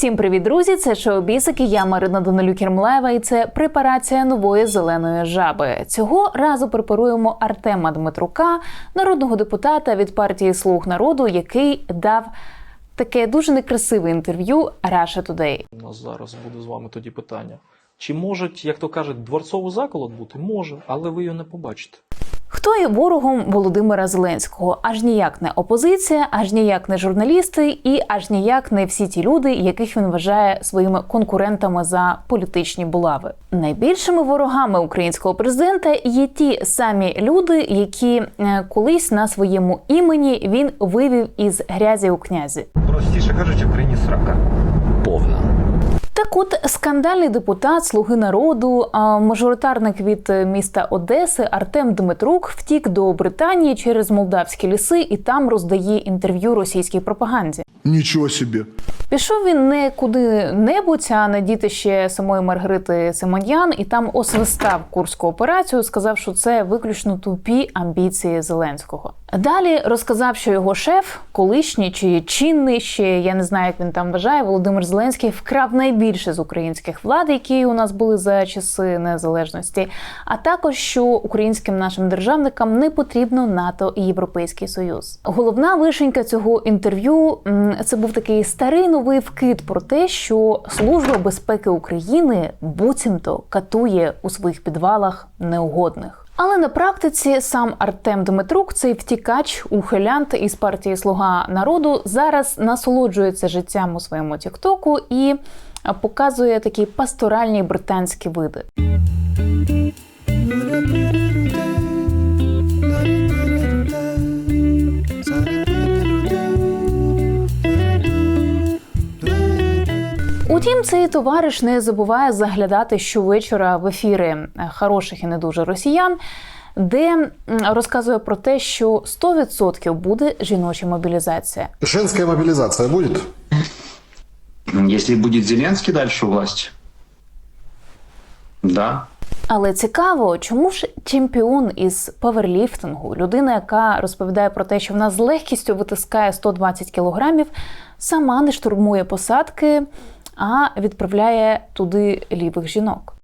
Всім привіт, друзі! Це шоу Бісики. Я Марина Данилюк Єрмлаєва, і це препарація нової зеленої жаби. Цього разу препаруємо Артема Дмитрука, народного депутата від партії Слуг народу, який дав таке дуже некрасиве інтерв'ю Russia Today. У нас зараз буде з вами тоді питання. Чи можуть, як то кажуть, дворцовий заколот бути? Може, але ви його не побачите. Хто є ворогом Володимира Зеленського? Аж ніяк не опозиція, аж ніяк не журналісти, і аж ніяк не всі ті люди, яких він вважає своїми конкурентами за політичні булави. Найбільшими ворогами українського президента є ті самі люди, які е, колись на своєму імені він вивів із грязі у князі. Простіше кажучи, приніс рака. повна. Так от скандальний депутат Слуги народу, мажоритарник від міста Одеси Артем Дмитрук втік до Британії через молдавські ліси і там роздає інтерв'ю російській пропаганді. Ничего себе. Пішов він не куди-небудь, а на дітище самої Маргарити Симоньян, і там освистав курську операцію, сказав, що це виключно тупі амбіції Зеленського. Далі розказав, що його шеф, колишній чи чинний, ще я не знаю, як він там вважає, Володимир Зеленський вкрав найбільше з українських влад, які у нас були за часи незалежності. А також що українським нашим державникам не потрібно НАТО і Європейський Союз. Головна вишенька цього інтерв'ю це був такий старий новий вкид про те, що Служба безпеки України буцімто катує у своїх підвалах неугодних. Але на практиці сам Артем Дмитрук, цей втікач, ухилянт із партії Слуга народу, зараз насолоджується життям у своєму Тіктоку і показує такі пасторальні британські види. Утім, цей товариш не забуває заглядати щовечора в ефіри хороших і не дуже росіян, де розказує про те, що 100% буде жіноча мобілізація. Женская мобилизация будет? Если будет Зеленский дальше у власти, да. Але цікаво, чому ж чемпіон із паверліфтингу, людина, яка розповідає про те, що вона з легкістю витискає 120 кілограмів, сама не штурмує посадки, а відправляє туди лівих жінок.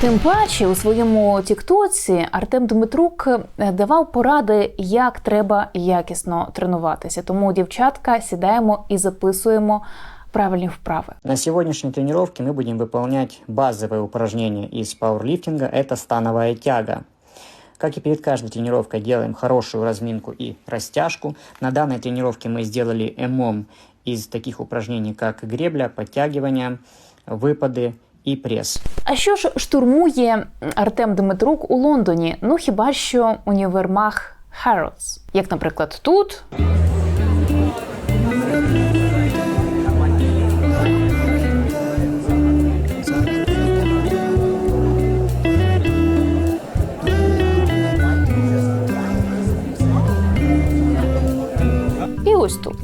Тим паче у своєму Тіктоці Артем Дмитрук е, давав поради, як треба якісно тренуватися. Тому, дівчатка, сідаємо і записуємо правильні вправи. На сегодняшней тренировке мы будем выполнять базовые упражнения из пауэрлифтинга. Это становая тяга. Как и перед каждой тренировкой делаем хорошую разминку и растяжку. На данной тренировке мы сделали МОМ из таких упражнений, как гребля, подтягивания, выпады и пресс. А що ж штурмує Артем Дмитрук у Лондоні? Ну хіба що універмаг Harrods. Як, наприклад, тут Ось тут.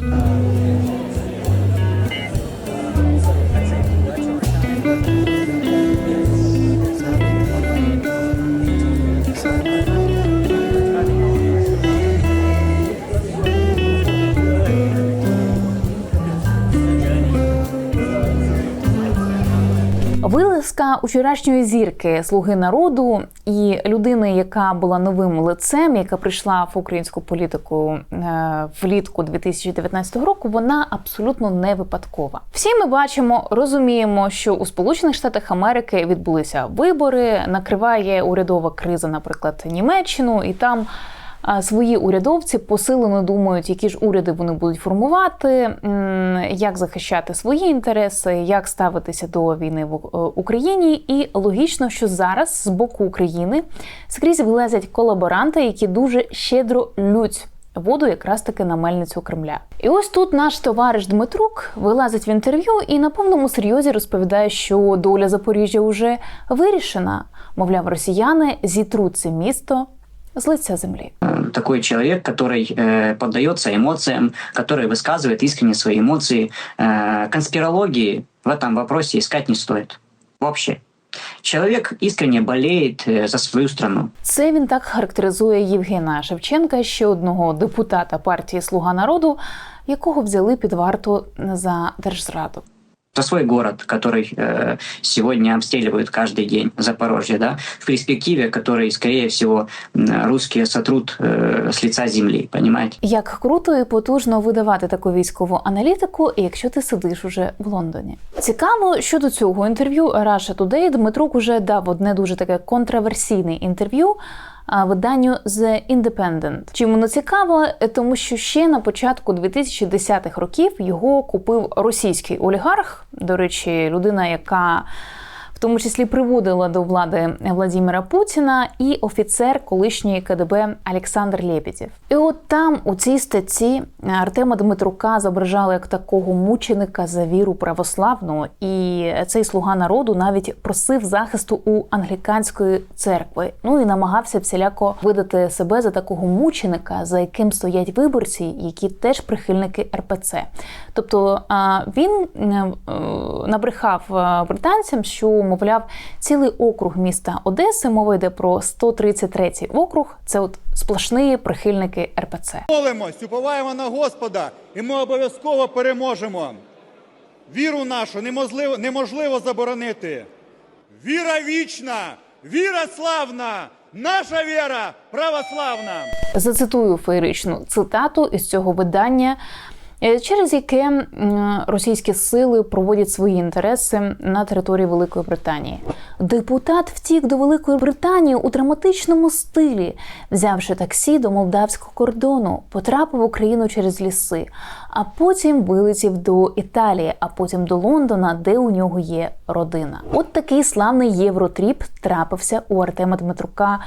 Вилазка вчорашньої зірки Слуги народу і людини, яка була новим лицем, яка прийшла в українську політику е, влітку 2019 року, вона абсолютно не випадкова. Всі ми бачимо, розуміємо, що у Сполучених Штатах Америки відбулися вибори, накриває урядова криза, наприклад, Німеччину, і там свої урядовці посилено думають, які ж уряди вони будуть формувати, як захищати свої інтереси, як ставитися до війни в е, Україні. І логічно, що зараз з боку України скрізь вилазять колаборанти, які дуже щедро лють. Воду якраз таки на мельницю Кремля. І ось тут наш товариш Дмитрук вилазить в інтерв'ю і на повному серйозі розповідає, що доля Запоріжжя вже вирішена. Мовляв, росіяни зітруть це місто з лиця землі. Э, Такой человек, который э, поддается эмоциям, который высказывает искренне свои эмоции. Э, конспирологии в этом вопросе искать не стоит. Вообще. Человек искренне болеет э, за свою страну. Це він так характеризує Євгена Шевченка, ще одного депутата партії Слуга народу, якого взяли під варту за держзраду. За свой город, который э, сегодня обстреливают каждый день, Запорожье, да, в перспективе, который, скорее всего, м, русские сотрут э, с лица земли, понимаете? Як круто і потужно видавати таку військову аналітику, якщо ти сидиш уже в Лондоні. Цікаво, що до цього інтерв'ю Russia Today Дмитрук уже дав одне дуже таке контроверсійне інтерв'ю. Виданню The Independent. Чим воно цікаво, Е, тому що ще на початку 2010-х років його купив російський олігарх. До речі, людина, яка в тому числі приводила до влади Владимира Путіна і офіцер колишньої КДБ Олександр Лєпітєв. І от там у цій статті Артема Дмитрука зображали як такого мученика за віру православну, і цей слуга народу навіть просив захисту у англіканської церкви. Ну і намагався всіляко видати себе за такого мученика, за яким стоять виборці, які теж прихильники РПЦ. Тобто він е, набрехав е, британцям, що мовляв цілий округ міста Одеси, мова йде про 133-й округ. Це от сплошні прихильники РПЦ. Молимось, уповаємо на Господа, і ми обов'язково переможемо. Віру нашу неможливо, неможливо заборонити. Віра вічна, віра славна, наша віра православна. Зацитую феєричну цитату із цього видання. Е, Через яке російські сили проводять свої інтереси на території Великої Британії. Депутат втік до Великої Британії у драматичному стилі, взявши таксі до молдавського кордону, потрапив в Україну через ліси, а потім вилетів до Італії, а потім до Лондона, де у нього є родина. От такий славний євротріп трапився у Артема Дмитрука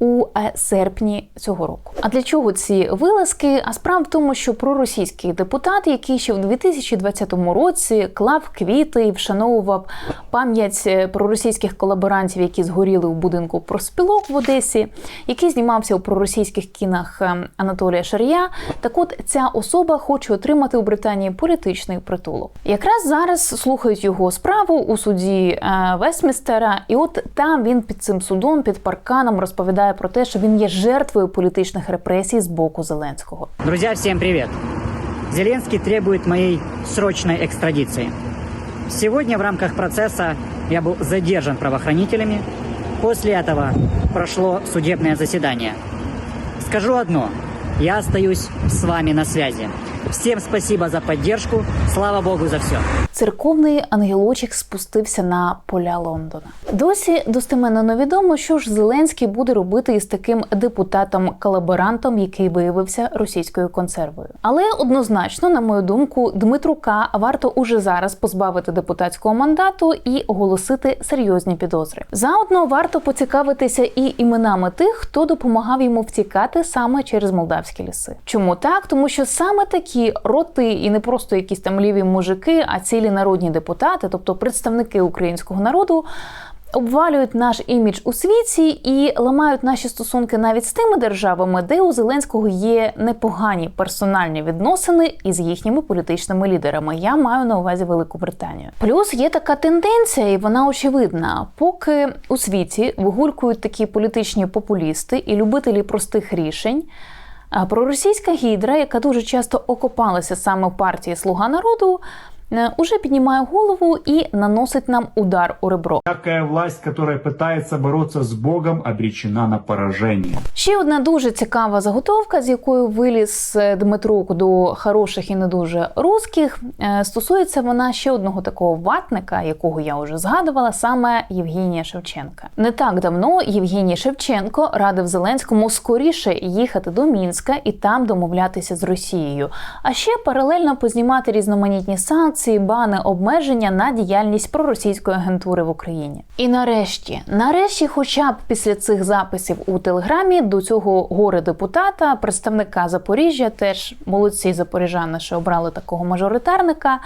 у е, серпні цього року. А для чого ці вилазки? А справа в тому, що проросійський депутат, який ще в 2020 році клав квіти і вшановував пам'ять е, проросійських колаборантів, які згоріли у будинку проспілок в Одесі, який знімався у проросійських кінах е, Анатолія Шарія. Так от ця особа хоче отримати у Британії політичний притулок. Якраз зараз слухають його справу у суді Вестмістера, і от там він під цим судом, під парканом розповідає про те, що він є жертвою політичних репресій з боку Зеленського. Друзья, всем привет! Зеленский требует моей срочной экстрадиции. Сегодня в рамках процесса я был задержан правоохранителями. После этого прошло судебное заседание. Скажу одно. Я остаюсь с вами на связи. Всем спасибо за поддержку. Слава Богу за все. Церковний ангелочок спустився на поля Лондона. Досі достеменно невідомо, що ж Зеленський буде робити із таким депутатом-колаборантом, який виявився російською консервою. Але однозначно, на мою думку, Дмитрука варто уже зараз позбавити депутатського мандату і оголосити серйозні підозри. Заодно варто поцікавитися і іменами тих, хто допомагав йому втікати саме через молдавські ліси. Чому так? Тому що саме такі роти, і не просто якісь там ліві мужики, а цілі народні депутати, тобто представники українського народу. Обвалюють наш імідж у світі і ламають наші стосунки навіть з тими державами, де у Зеленського є непогані персональні відносини із їхніми політичними лідерами. Я маю на увазі Велику Британію. Плюс є така тенденція, і вона очевидна. Поки у світі вигулькують такі політичні популісти і любителі простих рішень. А проросійська гідра, яка дуже часто окопалася саме в партії Слуга народу, уже піднімає голову і наносить нам удар у ребро. Всякая власть, которая пытается бороться с Богом, обречена на поражение. Ще одна дуже цікава заготовка, з якою виліз е, Дмитрук до хороших і не дуже русських. Е, Стосується вона ще одного такого ватника, якого я вже згадувала, саме Євгенія Шевченка. Не так давно Євгеній Шевченко радив Зеленському скоріше їхати до Мінська і там домовлятися з Росією. А ще паралельно познімати різноманітні санкції, бани, обмеження на діяльність проросійської агентури в Україні. І нарешті, нарешті, хоча б після цих записів у телеграмі до цього горе депутата, представника Запоріжжя, теж молодці запоріжани, що обрали такого мажоритарника.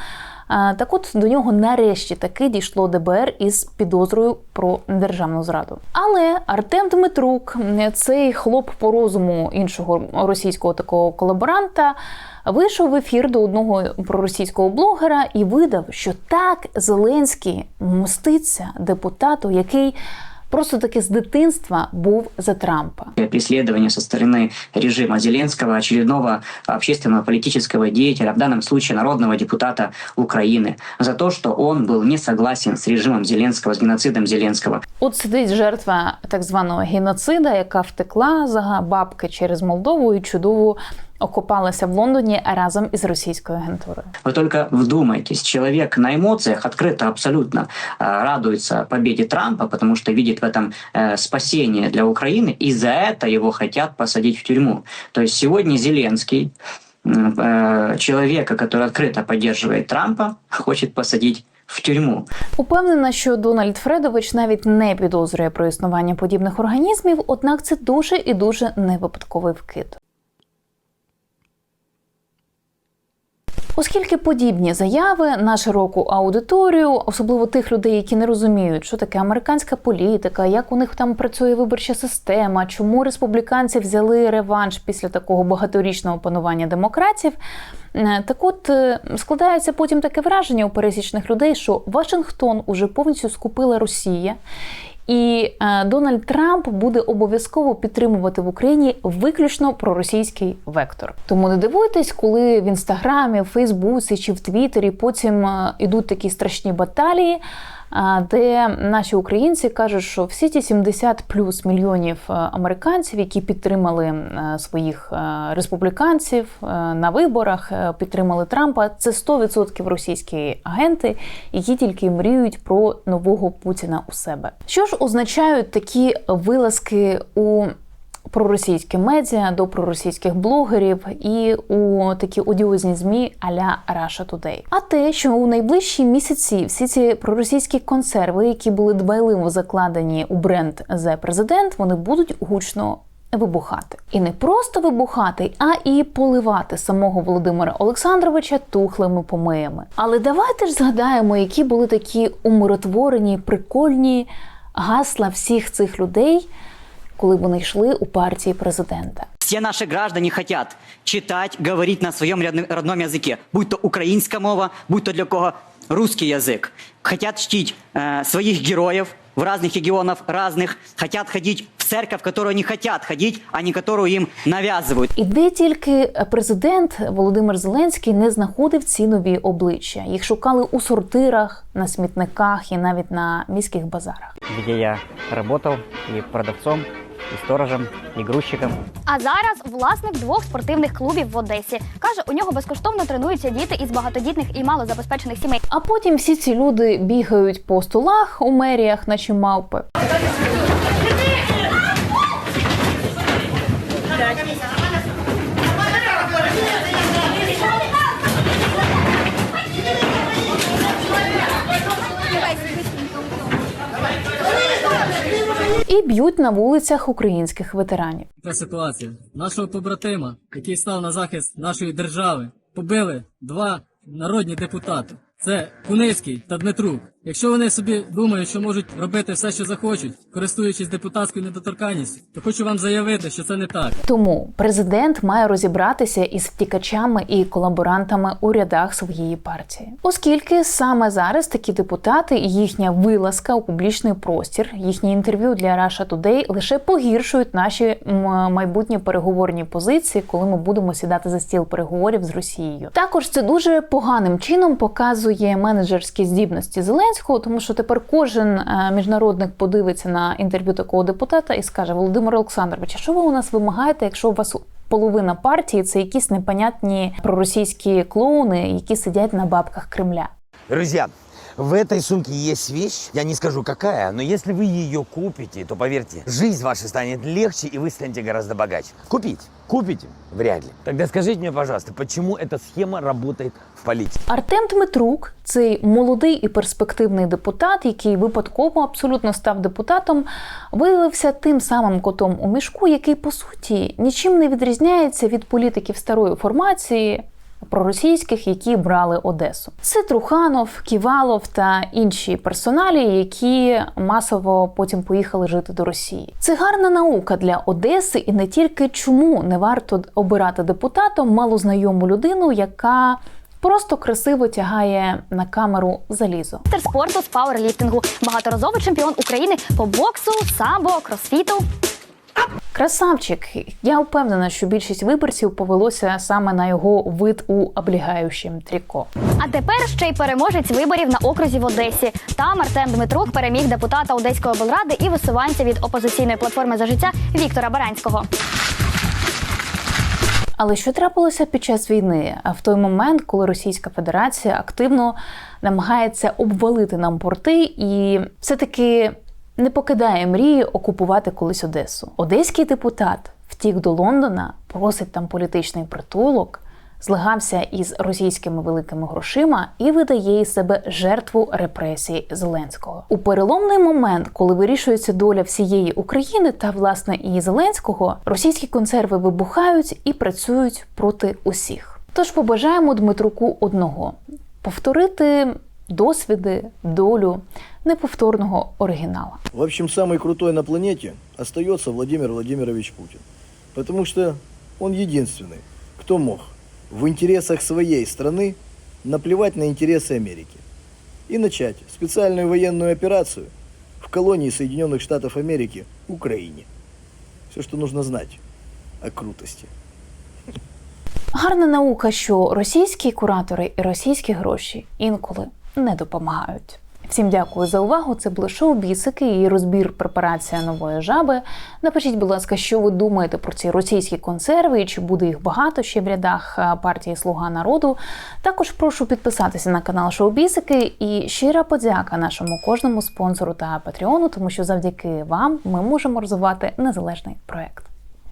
Так от до нього нарешті таки дійшло ДБР із підозрою про державну зраду. Але Артем Дмитрук, цей хлоп по розуму іншого російського такого колаборанта, вийшов в ефір до одного проросійського блогера і видав, що так Зеленський мститься депутату, який просто таки з дитинства був за Трампа. преследование со стороны режима Зеленского, очередного общественного политического деятеля, в данном случае народного депутата Украины, за то, что он был не согласен с режимом Зеленского, с геноцидом Зеленского. От сидить жертва так званого геноцида, яка втекла за бабки через Молдову і чудово окопалася в Лондоні разом із російською агентурою. Вы только вдумайтесь, человек на эмоциях открыто абсолютно э, радуется победе Трампа, потому что видит в этом э, спасение для Украины, и за это его хотят посадить в тюрьму. То есть сегодня Зеленский, м, э, человека, который открыто поддерживает Трампа, хочет посадить в тюрьму. Упевнена, що Дональд Фредович навіть не підозрює про існування подібних організмів, однак це дуже і дуже невипадковий вкид. Оскільки подібні заяви на широку аудиторію, особливо тих людей, які не розуміють, що таке американська політика, як у них там працює виборча система, чому республіканці взяли реванш після такого багаторічного панування демократів. Е, Так от е, складається потім таке враження у пересічних людей, що Вашингтон уже повністю скупила Росія. І е, Дональд Трамп буде обов'язково підтримувати в Україні виключно проросійський вектор. Тому не дивуйтесь, коли в інстаграмі, в Фейсбуці чи в Твіттері потім е, ідуть такі страшні баталії, де наші українці кажуть, що всі ті 70 плюс мільйонів е, американців, які підтримали е, своїх е, республіканців на виборах, підтримали Трампа, це 100% російські агенти, які тільки мріють про нового Путіна у себе. Що ж означають такі вилазки у проросійські медіа до проросійських блогерів і у такі одіозні змі аля Russia Today. А те, що у найближчі місяці всі ці проросійські консерви, які були дбайливо закладені у бренд «The President», вони будуть гучно. Вибухати і не просто вибухати, а і поливати самого Володимира Олександровича тухлими помиями. Але давайте ж згадаємо, які були такі умиротворені, прикольні гасла всіх цих людей, коли вони йшли у партії президента. Все наши граждане хотят читать, говорить на своем родном- родном языке, будь то украинская мова, будь то для кого русский язык. Хотят чтить э, своих героев в разных регионах, разных. Хотят ходить в церковь, в которую они хотят ходить, а не которую им навязывают. І де тільки президент Володимир Зеленський не знаходив ці нові обличчя. Їх шукали у сортирах, на смітниках і навіть на міських базарах. Где я работал и продавцом, и сторожем, і грузчиком. А зараз власник двох спортивних клубів в Одесі каже, у нього безкоштовно тренуються діти із багатодітних і малозабезпечених сімей. А потім всі ці люди бігають по столах у меріях, наче мавпи. І б'ють на вулицях українських ветеранів. Така ситуація. Нашого побратима, який став на захист нашої держави, побили два народні депутати. Це Куницький та Дмитрук. Якщо вони собі думають, що можуть робити все, що захочуть, користуючись депутатською недоторканністю, то хочу вам заявити, що це не так. Тому президент має розібратися із втікачами і колаборантами у рядах своєї партії, оскільки саме зараз такі депутати і їхня вилазка у публічний простір, їхні інтерв'ю для Russia Today лише погіршують наші майбутні переговорні позиції, коли ми будемо сідати за стіл переговорів з Росією. Також це дуже поганим чином показує менеджерські здібності Зеленського, тому що тепер кожен е, міжнародник подивиться на інтерв'ю такого депутата і скаже: Володимир Олександрович, а що ви у нас вимагаєте, якщо у вас половина партії це якісь непонятні проросійські клоуни, які сидять на бабках Кремля? Друзья, в этой сумке есть вещь, я не скажу какая, но если вы ее купите, то поверьте, жизнь ваша станет легче и вы станете гораздо богаче. Купить? Купите? Вряд ли. Тогда скажите мне, пожалуйста, почему эта схема работает в политике? Артем Дмитрук, цей молодий і перспективний депутат, який випадково абсолютно став депутатом, виявився тим самим котом у мішку, який по суті нічим не відрізняється від політиків старої формації. проросійських, які брали Одесу. Це Труханов, Ківалов та інші персоналі, які масово потім поїхали жити до Росії. Це гарна наука для Одеси, і не тільки чому не варто обирати депутатом малознайому людину, яка просто красиво тягає на камеру залізо. Майстер спорту з пауерліфтингу, багаторазовий чемпіон України по боксу, самбо, кросфіту. Красавчик, я впевнена, що більшість виборців повелося саме на його вид у облігаючому тріко. А тепер ще й переможець виборів на окрузі в Одесі. Там Артем Дмитрук переміг депутата Одеської облради і висуванця від опозиційної платформи за життя Віктора Баранського. Але що трапилося під час війни? А в той момент, коли Російська Федерація активно намагається обвалити нам порти і все-таки не покидає мрії окупувати колись Одесу. Одеський депутат втік до Лондона, просить там політичний притулок, злигався із російськими великими грошима і видає із себе жертву репресій Зеленського. У переломний момент, коли вирішується доля всієї України та власне і Зеленського, російські консерви вибухають і працюють проти усіх. Тож побажаємо Дмитруку одного повторити досвіди, долю неповторного оригінала. В общем, самый крутой на планете остается Владимир Владимирович Путин. Потому что он единственный, кто мог в интересах своей страны наплевать на интересы Америки и начать специальную военную операцию в колонии Соединенных Штатов Америки Украине. Все, что нужно знать о крутости. Гарна наука, що російські куратори і російські гроші інколи не допомагають. Всім дякую за увагу. Це було шоу Бісики і розбір препарація нової жаби. Напишіть, будь ласка, що ви думаєте про ці російські консерви і чи буде їх багато ще в рядах партії Слуга народу. Також прошу підписатися на канал Шоу Бісики і щира подяка нашому кожному спонсору та патреону, тому що завдяки вам ми можемо розвивати незалежний проект.